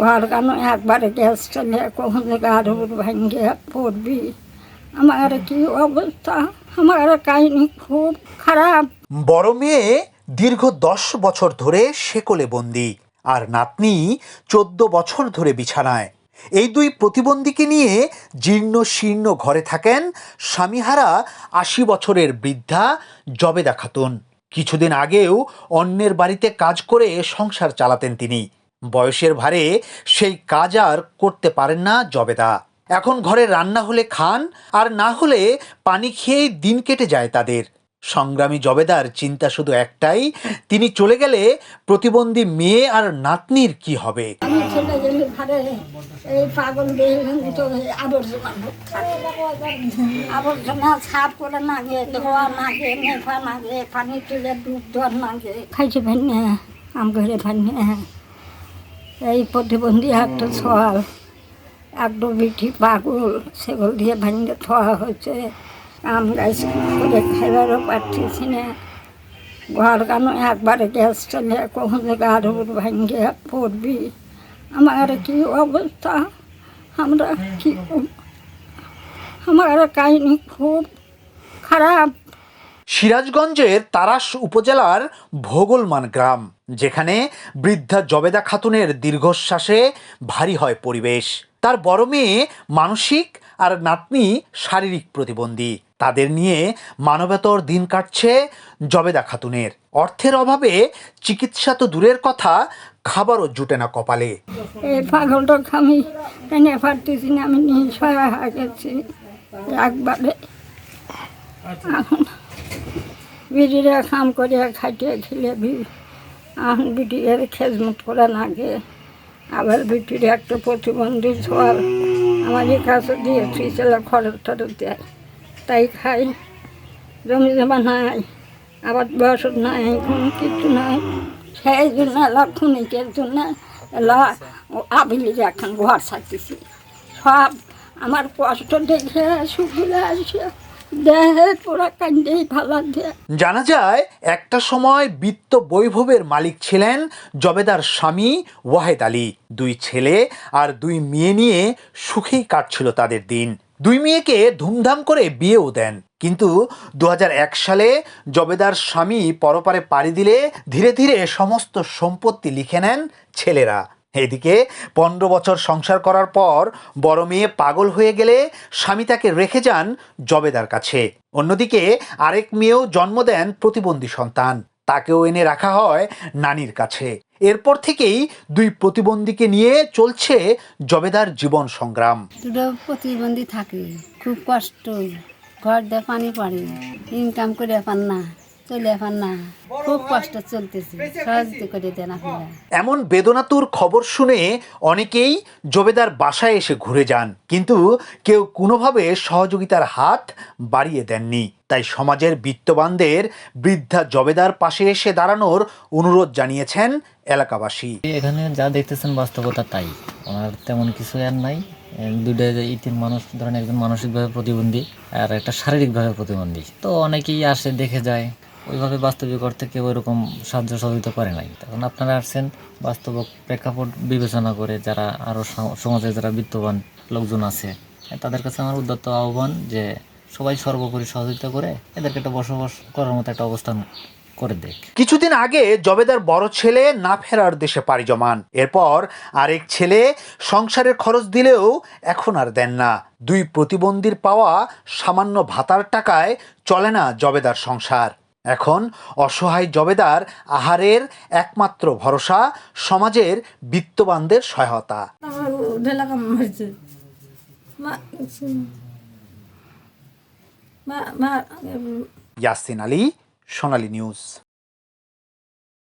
ঘর কেন? একবারে গ্যাস চলে কখন আরও ভাঙ্গে, পড়বি। আমার কি অবস্থা? আমার কাহিনী খুব খারাপ। বড় মেয়ে দীর্ঘ দশ বছর ধরে সেকলে বন্দি, আর নাতনি চোদ্দ বছর ধরে বিছানায়। এই দুই প্রতিবন্ধীকে নিয়ে জীর্ণ শীর্ণ ঘরে থাকেন স্বামীহারা আশি বছরের বৃদ্ধা জবেদা খাতুন। কিছুদিন আগেও অন্যের বাড়িতে কাজ করে সংসার চালাতেন তিনি। বয়সের ভারে সেই কাজ আর করতে পারেন না জবেদা। এখন ঘরে রান্না হলে খান, আর না হলে পানি খেয়েই দিন কেটে যায় তাদের। সংগ্রামী জবেদার চিন্তা শুধু একটাই, তিনি চলে গেলে প্রতিবন্ধী মেয়ে আর নাতনির কি হবে? এই প্রতিবন্ধী একটা সওয়াল। একদম বিঠি পাগল সেগুলো দিয়ে ভাঙে থোয়া হয়েছে। আম গাছ করে খাইবারও পারতেছি না। ঘর কেন একবারে গ্যাস চলে কখন আরও ভাঙ্গে পড়বি? আমার কি অবস্থা? আমরা কি? আমার কাহিনী খুব খারাপ। সিরাজগঞ্জের তারাস উপজেলার ভোগলমান গ্রাম যেখানে বৃদ্ধা জবেদা খাতুনের দীর্ঘশ্বাসে ভারী হয় পরিবেশ। তার বড় মেয়ে মানসিক আর নাতনি শারীরিক প্রতিবন্ধী। তাদের নিয়ে মানবেতর দিন কাটছে জবেদা খাতুনের। অর্থের অভাবে চিকিৎসা তো দূরের কথা খাবারও জুটে না কপালে। এই আমি টেনে পারতেছি না আমি নিঃসয় গেছি। একবারে। এখন বিড়িরা কাম করিয়া খাইতে খেলে এখন বিটির খেজমত করে লাগে। আবার বিটির একটা প্রতিবন্ধী ছোয়াল আমাদের কাছে দিয়ে ছেলে খরচ টরচ দেয়। তাই খাই, জমি জমা নাই আবার বয়স নাই, কোনো কিছু নাই। সেই জন্য লক্ষণিকের জন্য আবিলি এখন ঘর ছাড়তেছি সব আমার কষ্ট দেখে সুখগুলো আসে জানা যায়, একটা সময় বিত্ত বৈভবের মালিক ছিলেন জবেদার স্বামী ওয়াহেদ আলী। দুই ছেলে আর দুই মেয়ে নিয়ে সুখেই কাটছিল তাদের দিন। দুই মেয়েকে ধুমধাম করে বিয়েও দেন। কিন্তু দু হাজার এক সালে জবেদার স্বামী পরপারে পাড়ি দিলে ধীরে ধীরে সমস্ত সম্পত্তি লিখে নেন ছেলেরা। এদিকে পনেরো বছর সংসার করার পর বড় মেয়ে পাগল হয়ে গেলে স্বামী তাকে রেখে যান জবেদার কাছে। অন্যদিকে আরেক মেয়েও জন্ম দেন প্রতিবন্ধী সন্তান। তাকেও এনে রাখা হয় নানির কাছে। এরপর থেকেই দুই প্রতিবন্ধীকে নিয়ে চলছে জবেদার জীবন সংগ্রাম। প্রতিবন্ধী থাকে, খুব কষ্ট, ঘর দিয়ে পানি পড়ে ইনকাম করে পান না। চলে না খুব কষ্ট চলতেছে। সহযোগিতা করে দেন আপনারা। এমন বেদনাতুর খবর শুনে অনেকেই জবেদার বাসায় এসে ঘুরে যান কিন্তু কেউ কোনোভাবে সহযোগিতার হাত বাড়িয়ে দেননি। তাই সমাজের বিত্তবানদের বৃদ্ধা জবেদার পাশে এসে দাঁড়ানোর অনুরোধ জানিয়েছেন এলাকাবাসী। এখানে যা দেখতেছেন বাস্তবতা তাই। ওনার তেমন কিছু আর নাই। যে ইতিম মানুষ ধরেন একজন মানসিকভাবে প্রতিবন্ধী আর একটা শারীরিকভাবে প্রতিবন্ধী। তো অনেকেই আসে দেখে যায়। ওইভাবে বাস্তবিক অর্থে কেউ এরকম সাহায্য সহযোগিতা করে নাই। তখন আপনারা আসছেন বাস্তব প্রেক্ষাপট বিবেচনা করে যারা আরও সমাজে যারা বিত্তবান লোকজন আছে তাদের কাছে আমার উদ্যত আহ্বান যে সবাই সর্বোপরি সহযোগিতা করে এদেরকে একটা বসবাস করার মতো একটা অবস্থান করে দেখ। কিছুদিন আগে জবেদার বড় ছেলে না ফেরার দেশে পাড়ি জমান। এরপর আরেক ছেলে সংসারের খরচ দিলেও এখন আর দেন না। দুই প্রতিবন্ধীর পাওয়া সামান্য ভাতার টাকায় চলে না জবেদার সংসার। এখন অসহায় জবেদার আহারের একমাত্র ভরসা সমাজের বিত্তবানদের সহায়তা ইয়াসিন আলী সোনালী নিউজ